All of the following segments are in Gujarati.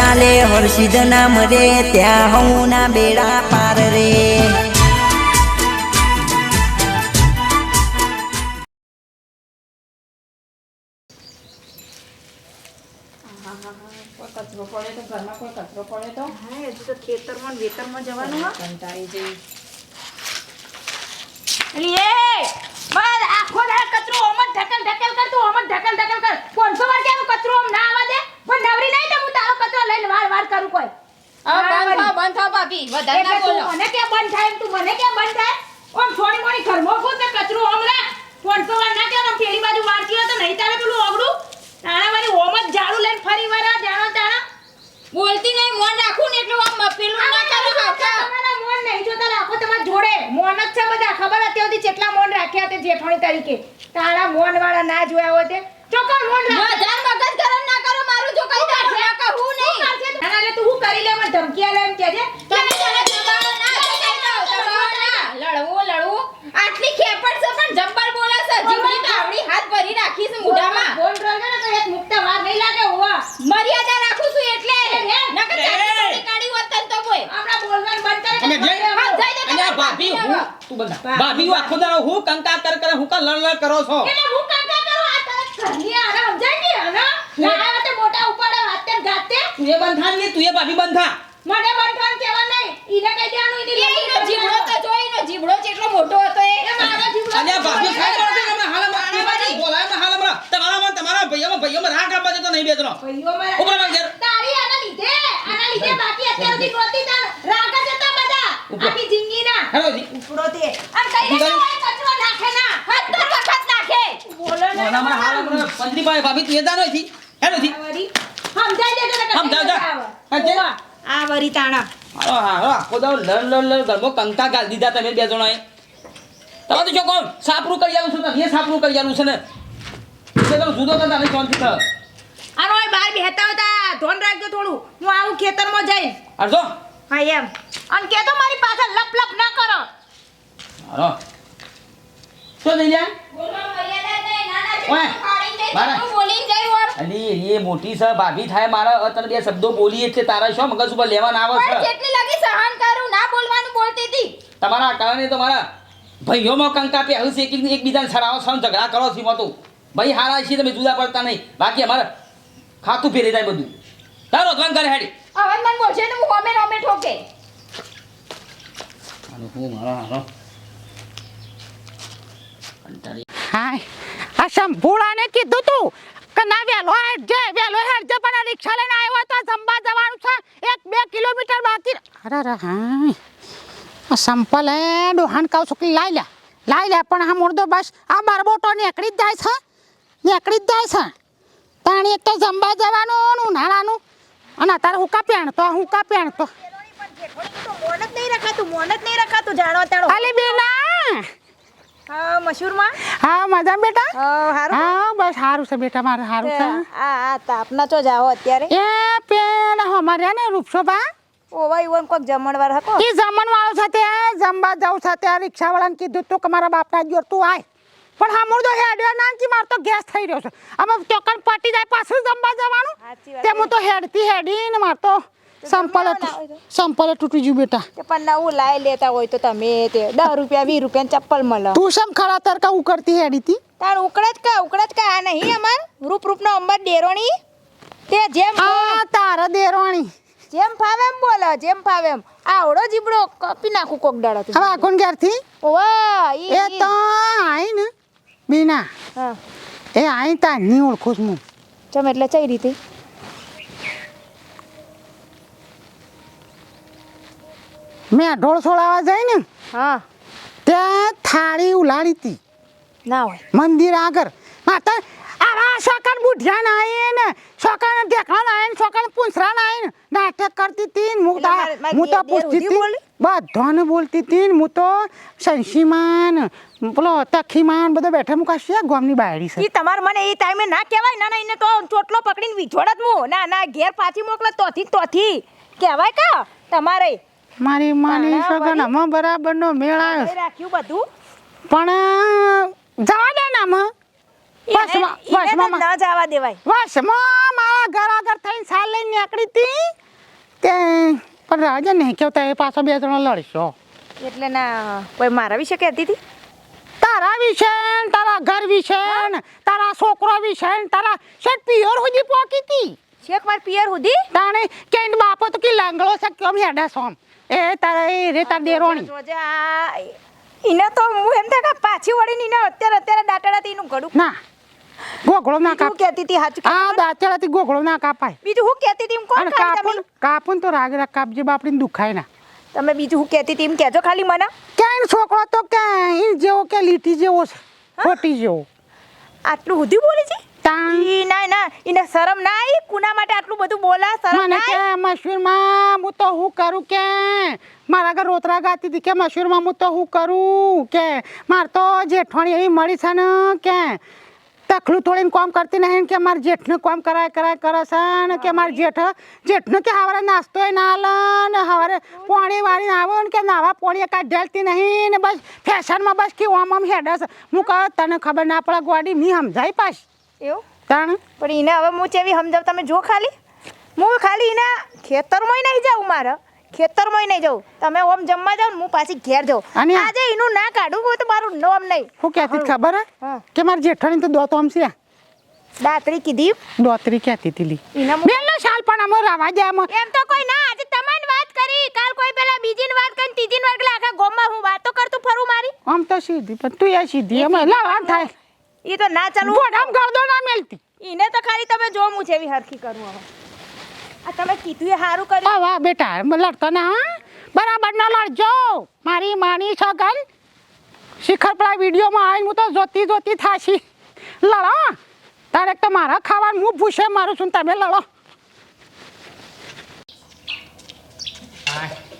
ચાલે હર્ષિદ નામ રે ત્યાં હું ના બેડા પાર રે. કચરો પડે તો ઘરમાં કોઈ કચરો પડે તો? હા હજુ તો ખેતરમાં વેતરમાં જવાનું કંટાળી જઈ. એલી બસ આખો દાડો કચરો ઓમ ઢકલ ઢકલ કર તું ઓમ ઢકલ ઢકલ કર. 500 વાર કેમ કચરો ઓમ ના આવવા દે? પણ નવરી નહીં તો હું તારો કચરો લઈને વાર વાર કરું કોઈ. હવે બંધ થા બંધ થા ભાભી વધારે ના બોલો. મને કે બંધ થાય તું મને કે બંધ થાય? ઓમ થોડી મોડી ઘર ખુદ ને કચરો ઓમ રાખ. 500 વાર ના કેમ પેલી બાજુ વાળતી હોય તો નહીં તારે પેલું ઓગળું? તારા વાળી ઓમ જ ઝાડુ લઈને ફરી વાર જાણો તાણા. બોલતી નહીં મોન રાખું ને એટલું આમ પેલું ના કરો હાવતા તમારા મોન નહીં જોતા રાખો તમારા જોડે મોન જ છે બધા. ખબર અત્યાર સુધી કેટલા મોન રાખ્યા તે જેઠાણી તરીકે. તારા મોન વાળા ના જોયા હોય તે. ચોકર મોન રાખ મગજ ગરમ ના કરો મારું જો કઈ દાખલા કહું નહીં. ના, એટલે તું હું કરી લે મને ધમકી આલે એમ કહેજે. તમે તને દબાવો ના દબાવો દબાવો ના. લડવું લડવું. આટલી ખેપડ છે પણ જબ્બર બોલે છે. જીભની કાવડી હાથ ભરી રાખી છે મોઢામાં. ફોન કરજો ને તો એક મુક્તા વાર નહીં લાગે હોવા. મર્યાદા રાખું છું એટલે. નકર! કાઢી હોત તો કોઈ આપણા બોલવાનું બંધ કરે જઈ- હા, જઈ ભાભી હું તું બધા ભાભી. હું આખો દાડો હું કંકા કર કર હું કા લણ લણ કરો છો? એટલે હું કંકા કરો? આ તારા ઘરની આને સમજાય ને આને લાયા તે મોટા ઉપાડે હાથે ને ગાતે. તું એ બંધાન ને તું એ ભાભી બંધા. મને બંધાન કહેવા નહીં. ઈને કહી દેવાનું ઈને એ એનો જીભડો તો જો એનો જીભડો કેટલો મોટો હતો એ. એ મારો જીવડો અને ભાભી ખાઈ પડે છે તમે હાલ મારાવાળી. બોલાયમાં હાલ મારા તમારા માં તમારા ભાઈઓમાં ભાઈઓમાં રાગ આપવા દેતો નહીં બેતરો ભાઈઓ મારા- ઉપરમાં તારી આના લીધે. આના લીધે બાકી અત્યાર સુધી બોલતી તાર રાગ જ આખી જિંદગીના. હેલો જી. ઉપડો તે. અને કઈ રીતે કચરો નાખે ના. હદ તો વખત નાખે. બોલો ને. મોનામાં હાલમાં પંદરી ભાઈ ભાભી તું એ દાનો છી હેલો જી. સમજાઈ દેજો ને સમજાવ. આવે. જે. આ વરી તાણા. હાલો હાલો આખો દાડો લડ લડ લડ ઘરમાં કંકા ગાલ દીધા તમે બે જણાએ. તમે તો જો કોણ સાપરું કરી આલું છું ને એ સાપરું કરી આલું છે ને. તે તો જુદો તો તને શાંતિ થયો? આનો એ બહાર બેહતા હતા ધોન રાખજો થોડું. હું આવું ખેતરમાં જઈને અરજો હા એમ. અને કે તો મારી પાછળ લપ લપ ના કરો. હાલો. શું જઈ વર અલી એ મોટી છે ભાભી થાય મારા અત્યારે બે શબ્દો બોલીએ છે તારા શું મગજ ઉપર લેવાના આવે છે. જેટલી લગી સહન કરું ના બોલવાનું બોલતી હતી. તમારા કારણે તો મારા ભાઈઓમાં કંકા પે એક એકબીજાને છો ને ઝઘડા કરો છો તો. ભાઈ હારા છે તમે જુદા પડતા નહીં. બાકી અમારે ખાતું ફેરી જાય બધું. તારો ધ્વન કરે હેડી. હવે મને મોજે ને હું હોમે રોમે ઠોકે. અને હું મારા હારો. હાય. આ શંભુડાને કીધું તું કે ના વેલો હેડ જે વેલો હેડ જે પણ આ રિક્ષા લઈને આવ્યો તો સંભા જવાનું છે. એક બે કિલોમીટર બાકી. અરે અરે હા આ સંપલ એ ડોહાન કાવ છોકરી લાઈ લે લાઈ લે પણ આ મુર્દો બસ આ બારબોટો નીકળી જ જાય છે. નીકળી જ જાય છે. તાણી એક તો જંબા જવાનું ઉનાળાનું. અને અત્યારે હુકા પહેણતો હુકા પહેણતો મોન જ નહીં રખાતું મોન જ નહીં રખાતું જાણો તાણો અલી બેના હા મશહૂરમાં હા, મજા બેટા? હા હારું હા બસ સારું છે બેટા, મારે સારું છે. આ તાપના તો જાઓ અત્યારે એ પેલા ને ઓવા ઈવન કોક જમણવાર હકો એ જમણ વાળો છે તે જમવા જાઉં છે તે રિક્ષાવાળાને કીધું તું કે મારા બાપના જોર તું આય. પણ હમણાં તો હેડ્યો ના કે મારો તો ગેસ થઈ રહ્યો છે. આમાં ચોકન પટી જાય પાછું જમવા જવાનું. તે હું તો હેડતી હેડી ને માર તો સંપલ સંપલ તૂટી ગયું બેટા. પણ નવું લાઈ લેતા હોય તો તમે તે દસ રૂપિયા વીસ રૂપિયા ચપ્પલ મળે. તું સમ ખરા તર કા ઉકળતી હેડી તી તાણ ઉકળે જ કા ઉકળે જ કા આ નહીં અમાર? રૂપ રૂપનો અંબર ડેરોણી તે જેમ તારા દેરવાણી જેમ ફાવે એમ બોલે જેમ ફાવે એમ. આવડો જીબડો કપી નાખું કોક દાડો હવે આખું ઘેરથી? ઓવા એ તો આઈ ને. બીના હા. એ આઈ તા નહીં ઓળખું છું ચમ એટલે ચઈ રીતે મેં ઢોળ છોડાવવા જાય ને હા. ત્યાં થાળી ઉલાડી હતી ના હોય. મંદિર આગળ. માતા આવા સોકન બુઢિયા ના આયે ને સોકન ઢેકણા ના આયે ને સોકન પૂંછરા ના આયે ને નાટક કરતી ને હું તા- મારે- મારે હું તો પૂછતી સુધી બધાને બોલતી હતી હું તો સંશીમાન પેલો તખીમાન બધો બેઠા મુકા છે ગામની બાયડી છે? ઈ તમાર મને એ ટાઈમે ના કહેવાય? ના ના એને તો ચોટલો પકડીને વિછોડ જ હું ના ના ઘેર પાછી મોકલે તોથી તોથી. કહેવાય કા તમારે? મારી માની સગન હમ બરાબરનો મેળ આવ્યો રાખ્યું બધું? પણ જવા દે નામાં વસમાં- ના જવા દેવાય. વસમાં મારા ઘર આગળ થઈને સાલ લઈને નીકળી હતી. તે પણ રાજા નહીં કહેતા એ પાછો બે જણા લડશો. એટલે ના કોઈ મારા વિશે કહેતી હતી? તારા વિશે તારા ઘર વિશે તારા છોકરો વિશે તારા શેઠ પિયર સુધી પોકી હતી. શેખ માર પિયર સુધી? તાણે કે બાપો તો કે લાંગળો છે કેમ હેડા સોમ એ તારા એ રે તાર દેરોણી. આ તો હું એમ થાય પાછી વળીને ઈને અત્યારે અત્યારે દાટાડાથી એનું ઘડું ના ગોગળો ના કાપ કહેતી હતી હાચું આ દાંતેડાથી ગોગળો ના કાપાય. બીજું હું કેતી હતી કોણ કાપુન તમે? તો રાગ રાગ કાપજે બાપડીને દુખાય ના. તમે બીજું હું કેતી હતી એમ કહેજો ખાલી મને. ક્યાંય છોકરો તો ક્યાંય જેવો કે લીટી જેવો છે ખોટી જેવો. આટલું હુધી બોલી છે? ના ના ઈને શરમ ના આવી કુના માટે આટલું બધું બોલા શરમ ના? કે મશહૂરમાં હું તો હું કરું કે? મારા ઘર રોતરા ગાતી હતી કે મશહૂરમાં હું તો હું કરું કે? માર તો જેઠવાણી એવી મળી છે ને કે? તખલું તોડીને કામ કરતી નહીં કે મારા જેઠને કામ કરાય કરાય કરે છે ને કે મારા જેઠ જેઠને કે હવારે નાસ્તો ના ને હવારે પાણી વાળીને આવો ને કે નાવા પાણી કાઢેલતી નહીં ને બસ ફેશનમાં બસ કે ઓમ આમ હેડે છે. હું કહું તને ખબર ના પડે ગોડી મી સમજાય પાસ એવું? તાણ? પણ એને હવે હું ચેવી સમજાવ? તમે જો ખાલી. હું ખાલી એના ખેતરમાં નહીં જાઉં મારે. ખેતરમાં નહીં જાઉં. તમે ઓમ જમવા જાવ હું પાછી ઘેર જાઉં. અને આજે એનું ના કાઢું હોય તો મારું નોમ નહીં. હું કહેતી હતી ખબર હે. કે મારા જેઠાણી તો દોતો આમ છે દાતરી કીધી. દોતરી કહેતી હતી લી? બેલો શાલ પણ અમે રાવા જાય અમે એમ તો કોઈ ના આજે તમારી વાત કરી. કાલ કોઈ પેલા બીજીની વાત કરી ત્રીજીની વાત કરી. આખા ગોમમાં હું વાતો કરતું ફરું મારી. આમ તો સીધી પણ તું એ સીધી. અમે લાવાન થાય. એ તો ના ચાલુ. ગોડામ ગળદો ના મેલતી. ઈને તો ખાલી તમે જોમું છે એવી હરખી કરું હવે. આ તમે કીધું એ સારું કર્યું. વાહ વાહ બેટા લડતો ના હા? બરાબર ના લડજો. મારી માની છગન શિખર પેલા વિડીયોમાં આવીને હું તો જોતી જોતી થાશી. લડો તારે તો મારા ખાવાનું હું ભૂસે મારું છું તમે લડો.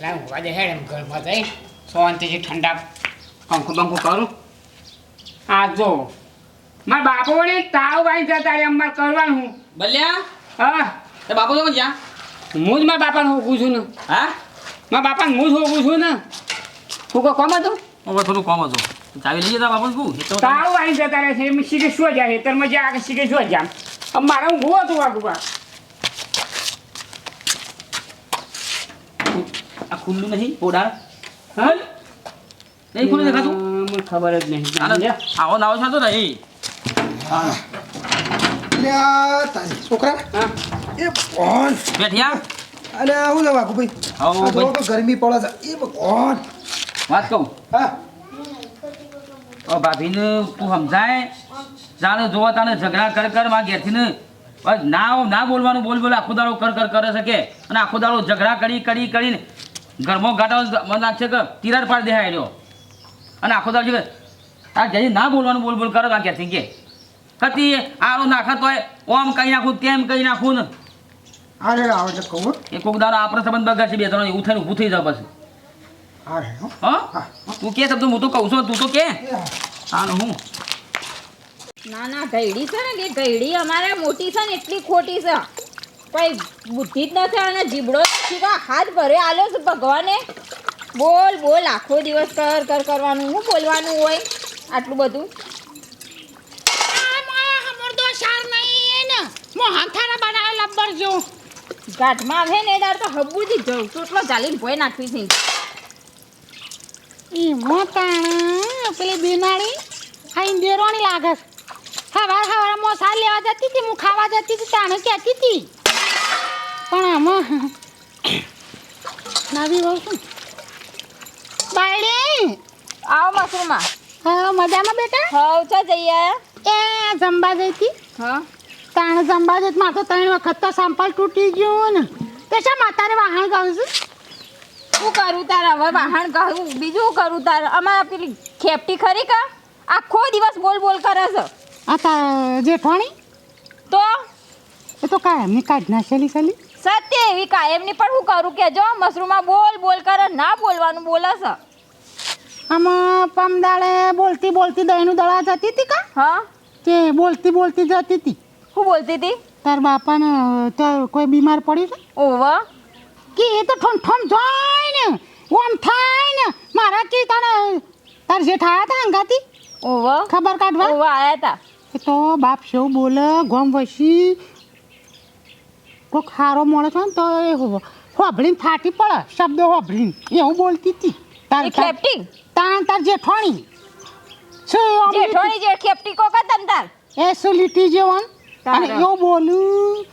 લાવ વાજે હેડ એમ ઘરમાં જઈ. શાંતિથી ઠંડા પંખું બંખો કરું. આ જો મારા બાપુ વળી તાવ આવી જતા રે અમારે કરવાનું. ભલ્યા બલ્યા? હા. તે બાપુ તો જ્યાં? હું જ મારા બાપાને હોકું છું ને. હા? મારા બાપાને હું જ હોકું છું ને. હું કોઈ કોમ હતું? હું થોડું કોમ હતું. ચાવી લઈ જતા બાપુ શું? એ તો તાવ. આવી જતા રહે છે. એમ શીખે શું જાય? હેતરમાં જ્યાં આગળ શીખે શું જામ હવે મારે હું હું હતું વાગુબા આ ખુલ્લું નહીં પોડાળ હા? નહીં ખુલ્લું દેખાતું? મને ખબર જ નહીં. આવો નાવો છો તો નહીં અલ્યા છોકરા. હા. એ બેઠિયા હું? ભાઈ? ભાઈ. તો ગરમી પડે છે. એ ભગવાન. વાત કહું? હા. ઓ ભાભીને તું સમજાય? જાણે જોવા તાને ઝઘડા કર કરમાં ઘેરથી ને. બસ ના ના બોલવાનું બોલ બોલ આખો દાડો કર કર કરે છે કે. અને આખો દાડો ઝઘડા કરી કરી કરીને ઘરમાં ગાંઠો મને લાગશે કે તિરાડ પાડ દેહાય રહ્યો. અને આખો દાડો છે કે આ જઈ ના બોલવાનું બોલ બોલ કરે આ ઘેરથી કે. કતી આરો નાખતો હોય ઓમ કઈ નાખું તેમ કઈ નાખું ને. અરે આવે એટલે કહું હો. એ કોક દાડો આપણે સંબંધ બગાડશે બે ત્રણ એવું થઈને ઊભું થઈ જાવ પછી. હા. હો. હા. તું કે શબ્દ હું તો કહું છું તું તો કે. એ હા. હું? ના ના ગઈડી છે ને કે ગઈડી અમારે મોટી છે ને એટલી ખોટી છે. કોઈ બુદ્ધિ જ નથી અને જીબડો હાથ ભરે આલો છે ભગવાને. બોલ બોલ આખો દિવસ કર કર કરવાનું શું બોલવાનું હોય આટલું બધું. ઘાટમાં આવે ને દાડ તો હબુજી જવું. ચોટલો ચાલીને ભોય નાખવી છે. ઈ મોટાણા પેલી બિનાળી આઈને દેરોણી લાગે સવાર સવાર મોસા લેવા જતી હતી હું ખાવા જતી હતી તાણે કહેતી હતી. પણ આમાં નાવી વહુ છું બાયડી! આવો મસરૂમાં. હા મજામાં બેટા? હવ છો જઈએ. એ જમવા જઈ હતી હા. તાણે જમવા જઈ મારે તો ત્રણ વખત તો સંપલ તૂટી ગયું ને. તે શા માતારે વાહણ કહું છું શું કરું તાર? હવે વાહણ કહું બીજું શું કરું તાર? અમારા પેલી ખેપટી ખરી કા? આખો દિવસ બોલ બોલ કરે છે. આ તા જેઠાણી? તો? એ તો કાયમની કાઢ નાખેલી ચાલી સત્ય એવી કાયમની પણ હું કરું કે જો મશરૂમમાં બોલ બોલ કરે ના બોલવાનું બોલે છે. આમાં પમદાળે બોલતી બોલતી દહીંનું દળા જતી હતી કા? હા. કે બોલતી બોલતી જતી હતી? હું બોલતી હતી? તાર બાપાને તો કોઈ બીમાર પડી છે? ઓવા. કે એ તો ઠમ ઠમ જાય ને ઓમ થાય ને મારા કે તને તાર જેઠ આયા હતા અંગાતી ઓવ. ખબર કાઢવા? ઓવા આયા હતા તો બાપ શેવ બોલે ગોમ વસી. કોઈક ખારો મળે છે ને તો એ હોભળીને ફાટી પડે શબ્દો હોભળીને. એવું બોલતી હતી. તાર ખેપટી? તાર તાર જેઠવાણી શું આમ જે ખેપટી કોકા તંતાર એ શું લીટી જેવન અને તારે. બોલ્યું બોલું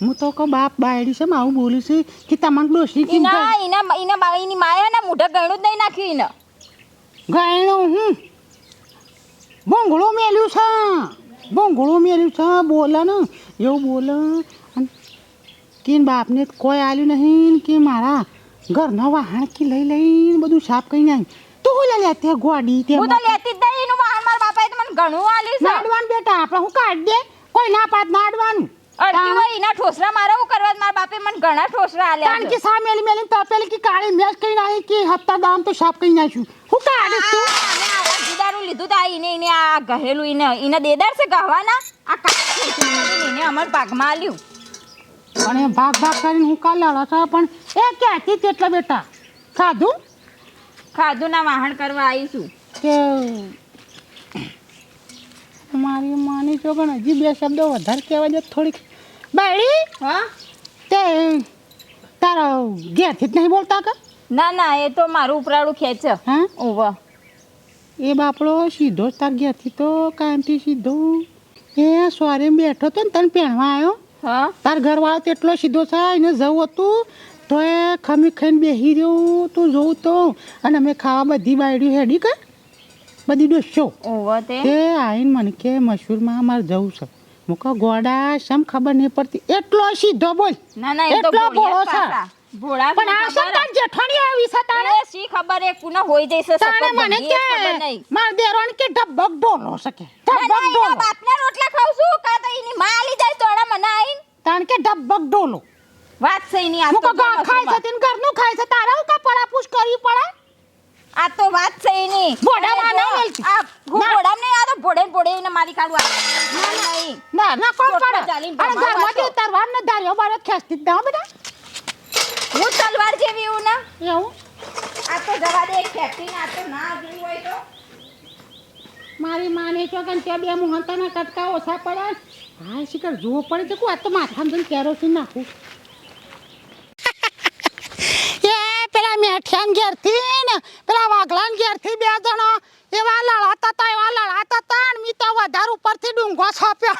હું તો કહું બાપ બાયડી છે આવું બોલું છે કે તમારે ડોસી કેમ એના એના બાઈની માયા ના મોઢા ગણું જ નહીં નાખ્યું ઈને. ગાયણું હું બોંગળું મેલ્યું છે. ભોંગળું મેલ્યું છે બોલે ને એવું બોલે. કેન કે બાપને કોઈ આલ્યું નહીં કે મારા ઘરના વાહણ કે લઈ લઈને બધું સાફ કરી નાખ્યું તું લે તે ગોડી તે હું તો લેતી જ નહીં એનું વાહન મારા બાપાએ તો મને ઘણું આલ્યું છે. બેટા આપણે હું કાઢ દે. કોઈ ના નાડવાનું અડધી હોય એના ઠોસરા મારે હું કરવા મારા બાપે મને ઘણા ઠોસરા આલ્યા કારણ કે સા મેલી મેલી કે કાળી મેચ નાખી કે હપ્તા દામ તો સાફ કરી નાખ્યું હું કાઢે તું અરજીદારું લીધું તા ઈને ઈને આ ગહેલું ઈને ઈને દેદાર છે ગહવાના? આ કાઢી ઈને અમાર પાકમાં આલ્યું. પણ ભાગ ભાગ કરીને હું કાલે લડો છો પણ એ ક્યાંથી તેટલા બેટા? ખાધું? ખાધું ના વાહણ કરવા આવીશું કે મારી માની છો પણ હજી બે શબ્દો વધારે કહેવા દે થોડીક. બાયડી હા? તે તારા ઘેરથી જ નહીં બોલતા કે? ના ના એ તો મારું ઉપરાળું ખેંચ હા? ઓવા એ બાપડો સીધો જ તાર ઘેરથી તો કાયમથી સીધો. એ સોરે બેઠો તો ને તને પહેણવા આવ્યો હા? તાર ઘરવાળો તો એટલો સીધો છે એને જવું હતું. તો એ ખમી ખાઈને બેસી રહ્યું તું જોઉં તો. અને અમે ખાવા બધી બાયડી હેડી કર બધી ડોસો એ તે મને કે મશહૂરમાં અમારે જવું છે. હું ગોડા શમ ખબર નહીં પડતી? એટલો સીધો બોલ. ના ના એટલો બોળો છે. પાછા. ભોળા પણ આ શું જેઠાણી આવી છે તારે? એ ખબર? એ કુના હોય જઈશે તારે મને કે માર દેરોણ ડોલો ડોલો બાપના રોટલા ખાવ છું તો એની માં આલી જાય તોડા મને આઈને તાણ કે ઢબક ડોલો વાત છે એની આ હું તો ખાય છે મસુમાં. ઘરનું ખાય છે તારે? કા પડાપૂછ કરવી પડે? આ તો વાત છે એની. ભોડામાં ના આ હું નહીં, આ તો ભોડે ભોડે એને મારી કાઢવા નહીં. ના ના કોણ પડે? અરે ઘરમાંથી તો. ને ધાર્યો બાર ખેંચતી દા ના હું તલવાર જેવી હું ના. એવું? આ તો જવા દે ખેંચી ના તો ના જોઈ હોય તો. મારી માને છો કે ત્યાં બે મોહનતાના કટકા ઓછા પડે? હા શિકર જોવો પડે છે આ તો માથામાં જઈને કેરોસીન નાખું. એ પેલા મેઠિયાન ઘેરથી ને પેલા વાઘલાન ઘેરથી બે જણો એવા લડાતા હતા એવા લડાતા હતા અને મી તો વધારે ઉપરથી ડુંગો છોપ્યો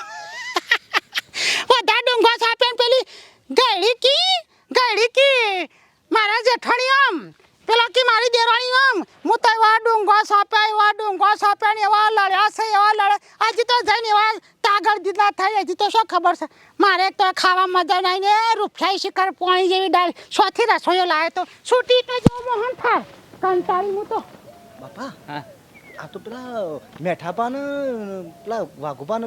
બધા ડુંગો છાપ્યો ને પેલી ગયડી કી ગયડી કી મારા જેઠાણી આમ પેલો કી મારી દેરાણી આમ હું તો એવા ડુંગો છાપ્યા એવા ડુંગો છાપ્યા ને એવા લડ્યા છે એવા લડ્યા હજી તો જઈને એવા તાગળ દીધા થઈ હજી તો શું ખબર છે? મારે તો ખાવા મજા નહીં ને રૂપસાઈ શિખર પાણી જેવી ડાળ સોથી રસોઈઓ લાવે તો. છૂટી તો જો મોહન થાય. કંટાળી હું તો. બાપા હા. આ તો પેલા મેઠાપા ને પેલા વાઘુપા ને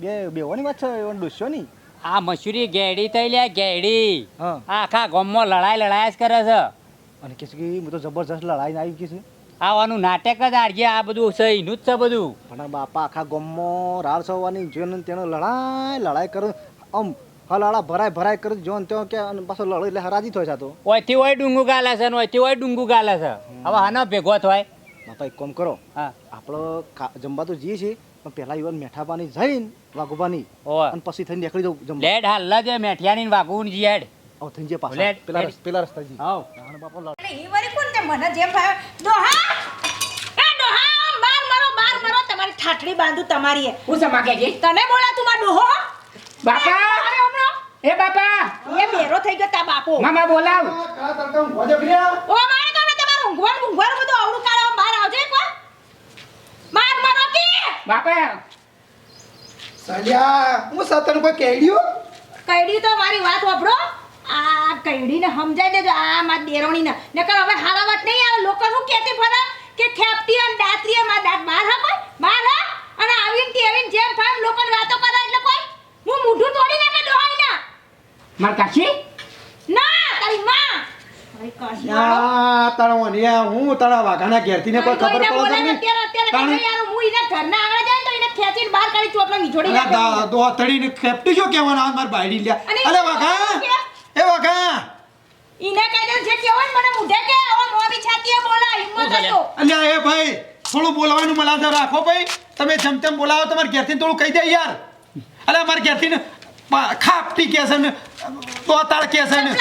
બે બેવાની વાત છે એવા ડોસ્યો નહીં આ મસૂરી ગેડી થઈ લે ગેડી આખા ગામમાં લડાઈ લડાઈ જ કરે છે. અને કે કે હું તો જબરજસ્ત લડાઈને આવી કે છે. આવાનું નાટક જ આરજે આ બધું છે એનું જ છે બધું. પણ બાપા આખા ગામમાં રાવ સવાની જોઈને તેનો લડાઈ લડાઈ કરો આમ હલાળા ભરાય ભરાય કરે જો ને ત્યાં કે અને પાછો લડો એટલે હરાજી થાય છે તો. ઓયથી ઓય ડુંગુ ગાલે છે ને ઓયથી ઓય ડુંગુ ગાલે છે. હવે આનો ભેગો થાય. બાપા એક કામ કરો. હા. આપણો જમવા તો જઈએ છીએ પણ પહેલા યુવાન મેઠાપાની જઈને વાઘુપાની ઓય. અને પછી થઈને નીકળી જવું જમવા. લેડ હાલ જ મેઠિયાની વાગુન જીએડ ઓ થઈ જે પાછા. પેલા પેલા રસ્તા જી આવ. નાનો બાપો લડ- એટલે ઈ વળી કોણ તે મને જેમ ભાવે. દોહા! એ દોહા માર મારો માર મારો. તમારી ઠાઠડી બાંધું તમારી એ હું સમાગે છે? તને બોલા તું માર ડોહો બાપા! અરે હમણાં એ બાપા! એ બેરો થઈ ગયો તા બાપો. મામા બોલાવ. ઓ મારે તો તમારું ઊંઘવાનું ઊંઘવાનું બધું અવળું કાઢો બહાર આવજો એક વાર માર મારો કે બાપા. સાલ્યા હું સતન કોઈ કેડ્યું કઈડી તો મારી વાત વાપરો. આ કઈડીને સમજાઈ દેજો આ માર દેરોણીને નકર હવે હારા વાત નહીં આવે. લોકો શું કહેતી ફરે કે ખેપટી અને દાત્રી માં દાંત. માર હા કોઈ? બહાર હા? અને આવીને તેવીને જેમ ફામ લોકોને વાતો કરે એટલે કોઈ? હું મૂઠું તોડી નાખે ડોહાઈના માર કાશી ના તારી માં અરે કાશી વાળો. આ તારા વનિયા હું તારા વાઘાના ઘેરથી ને કોઈ ખબર પડે ને અત્યારે અત્યારે તાણે- યાર હું એના ઘરના આગળ જાય તો એને ખેંચીને બહાર કાઢી ચોટલો વિછોડી નાખે. દા- દોહતડીને ખેપટી શું કહેવાના? માર બાયડી લ્યા. અને વાઘા! એ વાઘા! ઈને કહી દે જે મને મુઢે કે હવે મોરી છાતીએ બોલા હિંમત હતો. અલ્યા એ ભાઈ થોડું બોલવાનું મલાદર રાખો ભાઈ. તમે જેમ તેમ બોલાવો તમારે ઘેરથી થોડું કહી દે યાર. અલે મારે ઘેરથી ખાપટી કે છે ને તો તાળ કે છે ને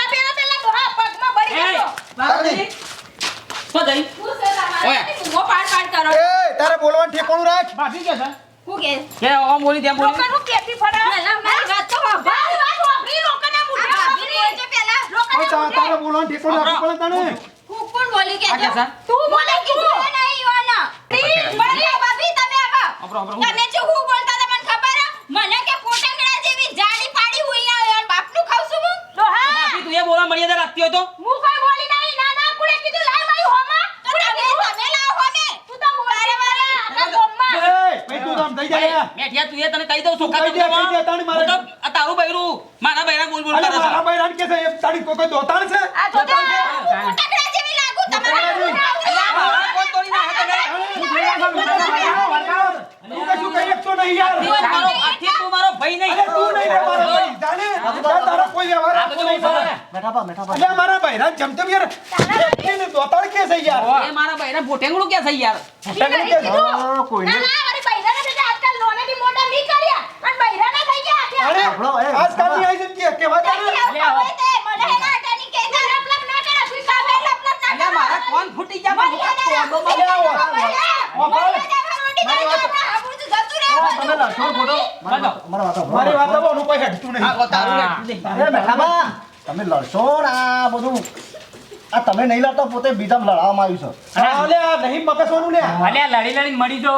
તારે. બોલવાનું ઠેકોણું રાખ. ભાભી કે છે? શું કે? કે આમ બોલી તેમ બોલી. લોકોનું કેતી ફરા. પેલા મારી વાત તો સાંભળ. વાત સાંભળી, લોકોના મોઢે આ ભાભી સાંભળી. બોલજો પેલા. હવે તા- તારે બોલવાનું ઠેકોણું રાખવું પડે તને? હું કોણ બોલી કે છે? તું બોલે કીધું નહીં ઈવાના. પ્લીઝ, બળી ભાભી તમે આવો. અબરો, અબરો, હું તમે જે હું બોલતા હતા ખબર મને કે પોટંગડા જેવી જાડી પાડી હોય. બાપનું ખાવ છું હું? હા ભાભી, તું એ બોલવા મર્યાદા રાખતી હોય તો હું કોઈ બોલી નહીં ના ના કુડે કીધું લાય મારી હોમાં તો તમે તમે લાવો હોમે. તું તો બોલે મારે આખા ગામમાં એ ભાઈ તું તો આમ થઈ જાય મેઠિયા તું એ તને કહી દઉં ચોખ્ખા કહી દે, કહી મારે. તો આ તારું બૈરું મારા બૈરા બોલ બોલ કરે છે. મારા બૈરાને કે છે એ તારી કોઈ કોઈ દોતાણ છે? આ તો દોતાણ છે? હું પોટંગડા જેવી લાગુ તમારા મારા કોણ તોડી નાખે તમે? તું કશું કહી શકતો નહીં યાર. મારો આથી તું મારો ભાઈ નહીં. અરે તું નહીં રે મારો ભાઈ. જાણે તારો કોઈ વ્યવહાર નહીં અલ્યા મારા જમતમ યાર. દોતાણ કે છે યાર? એ મારા બૈરા ભોટેંગડું ક્યાં થઈ યાર? પોતાને કે છે. હા, ના ના મારી છે મોટા મી કર્યા અને બૈરાના થઈ ગયા છે અરે આપણો, એ, આજકાલની આઈ જતી કે કહેવા તારે હવે તે મને હે ના અટાની કે તું લપ લપ ના કરે સુઈ કામે લપ લપ ના કરે? મારા કોણ ફૂટી ગયા? મને કોણ મને આવો તમે લડશો મારી વાત- મારી વાત. મારી વાત તારું ને આ બધું. આ તમે નહીં લડતા પોતે બીજામાં લડાવવામાં આવ્યું છે. નહીં મકસવાનું ને. અલ્યા લડી લડી મળી જો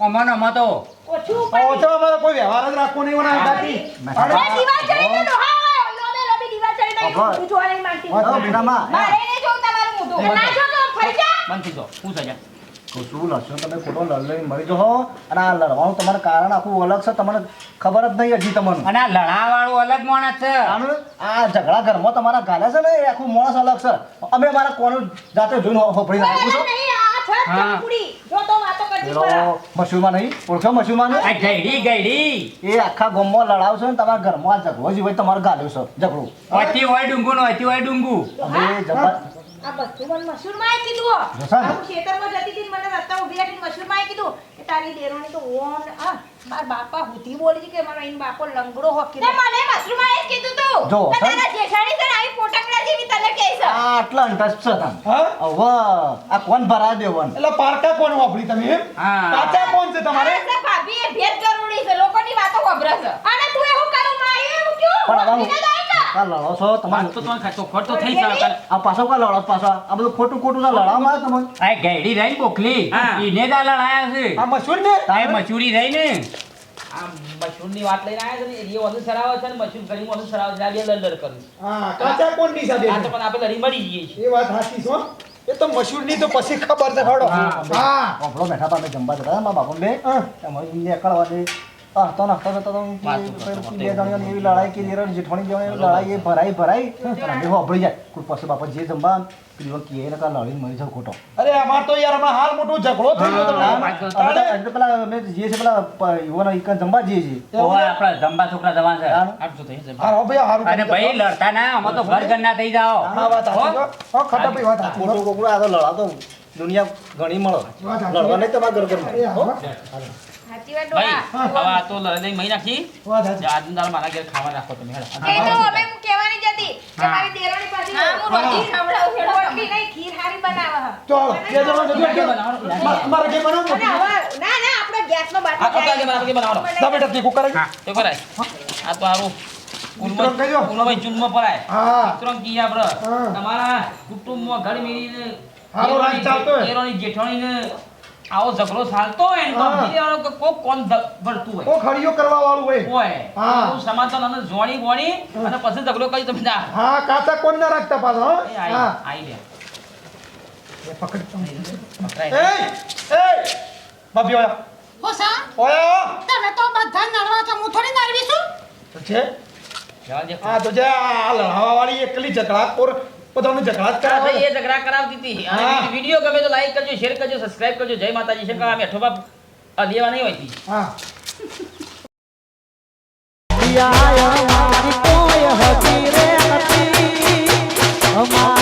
અમન અમા તો. ઓછું ઓછો અમારે કોઈ વ્યવહાર જ રાખવો નહીં ઓના હાથાથી. મેઠાપા, દીવા ચડી ડોહા લોબે લોબે દીવા ચડી હું જોવા નહીં માંગતી હા, તો મારે નહીં જોવું તમારું મોઢું. ના જો તો ફરી જા. બંધ થઈ હું સજા. શું લડશો? તમે ખોટો લડ લઈને મરી જશો અને આ લડવાનું તમારું કારણ આખું અલગ છે. તમને ખબર જ નહીં હજી તમને. અને આ લડાવાળું અલગ માણસ છે. આ ઝઘડા ઘરમાં તમારા ગાલે છે ને એ આખું માણસ અલગ છે. અમે મારા કોનું જાતે જોઈને હોપડી નાખ્યું છે? છે? મશહૂરમાં નહીં ઓળખો મશહૂરમાં આ ગઈડી ગઈડી એ આખા ગામમાં લડાવશો ને તમારા ઘરમાં. ઝઘડો જ હોય તમારે ગાલ્યો છે. ઝઘડો અતિ હોય ડુંગુ નો અતિ હોય ડુંગુ. હવે આ બધું મને મસૂરમાં કીધું? હું. ખેતરમાં જતી હતી મને રસ્તા ઊભી રાખીને મસૂરમાં કીધું કે તારી દેરોની તો ઓન આ માર બાપા હુધી બોલી છે કે મારો એન બાપો લંગડો હો તે મને મશરૂમાં એ કીધું તું. જો, તારા જેઠાણી છે ને આવી પોટંગડા જેવી તને કહે છે. આ આટલા ઇન્ટરેસ્ટ છે તમ હા? હવે આ કોણ ભરા દેવન એટલે પારકા કોણ વાપરી તમે એમ? હા. કાચા કોણ છે તમારે? ભાભી એ ભેદ જરૂરી છે. લોકોની વાતો ખબરે છે. અને તું એવું કરું માં એવું ક્યું? પણ કે? લડો છો વાત તમારે તો તમારે ખાતો ખોટો થઈ ગયો આ પાછો કા લડો પાછો? આ બધું ખોટું ખોટું ના લડાવવામાં મારે તમને આ ગેડી રહી બોકલી. ઈને દા લડાયા છે. આ મસૂર ને? તાય મચુરી રહી ને આ ની વાત લઈને આવ્યા છે ને એ વધુ સરાવે છે ને મશરૂમ ઘણી વધુ સરાવે છે આ બે લડર કર્યું. હા કાચા કોણની સાથે આ તો પણ આપણે લડી મળી જઈએ છીએ. એ વાત સાચી છે એ તો મશહૂરની તો પછી ખબર છે ખડો હા. હા. બેઠા પામે જમવા જતા બાપુ બે તમારી ઇન્ડિયા નીકળવા દે. આ તો નાખતા તો તો બે જણીઓની એવી લડાઈ કે દેરણ જેઠાણી જવાની લડાઈ એ ભરાઈ ભરાઈ અમે હોભળી જાય. કોઈ પછી બાપા જે જમવા પેલી કે એને કા લડીને મરી જાવ ખોટો. અરે અમાર તો યાર હમણાં હાલ મોટો ઝઘડો. વાત તો પેલા મે જે છે પેલા યુવાનો ઈકન જમવા જઈએ છીએ. ઓવા આપણા જમવા છોકરા જવાન છે. આટલું થઈ જશે હારો ભાઈ હારું. અને ભાઈ લડતા ના અમે તો ઘર ઘર ના થઈ જાઓ. હા વાત છે. હો? ખટા ભાઈ વાત મોટો કોકડો આ તો લડાતો દુનિયા ઘણી મળે. લડવા નહીં તમારા ઘર ઘરમાં. સાચી વાત ડોહા. હવે આ તો લડાઈ મહી નાખી. વાત દાળ મારા ઘેર ખાવા રાખો તમે હેડો. એ તો હવે હું કહેવાની જ કે મારી દેરાણી પાસે હા, હું રોટલી ખવડાવું છું. રોટલી નહીં ખીર હારી બનાવે હે. ચાલો બે જણા જજો કે મા- મારા ઘેર બનાવો ના. ના આપણે ગેસનો બાટલો આ તો મારા ઘેર બનાવો દા બેટા તીખું કરાવી. તો કરાય. આ તો હારું. મિત્રોને કહેજો. ભાઈ ચૂનમાં પડાય હા. મિત્રો કી આપણે હા. તમારા કુટુંબમાં ઘર મેળીને હારો રાજ આવો ઝઘડો ચાલતો હોય ને તો હા. સમજી કે કોક કોણ ભરતું હોય. કોક ખડીયો કરવા વાળું હોય. હોય. હા. સમાધાન અને જોણી બોણી અને પછી ઝઘડો કરી તમે હા કાચા કોણ ના રાખતા પાછો હો? આઈ બે એ પકડ પકડાય. એ એ. ભાભી ઓયા. હો સા ઓયા તમે તો બધા નડવા છો હું થોડી નડવી છું? તો છે. હા તો જે આ લડાવા વાળી એકલી ઝઘડા કોર પોતાનું ઝઘડા કરા ભાઈ એ ઝઘડા કરાવતી હતી. અને વિડિયો ગમે તો લાઈક કરજો શેર કરજો સબસ્ક્રાઇબ કરજો. જય માતાજી. શંકર અમે અઠો આ દેવા નહીં હોય હા. યા મારી કોઈ હતી રે હતી. અમારી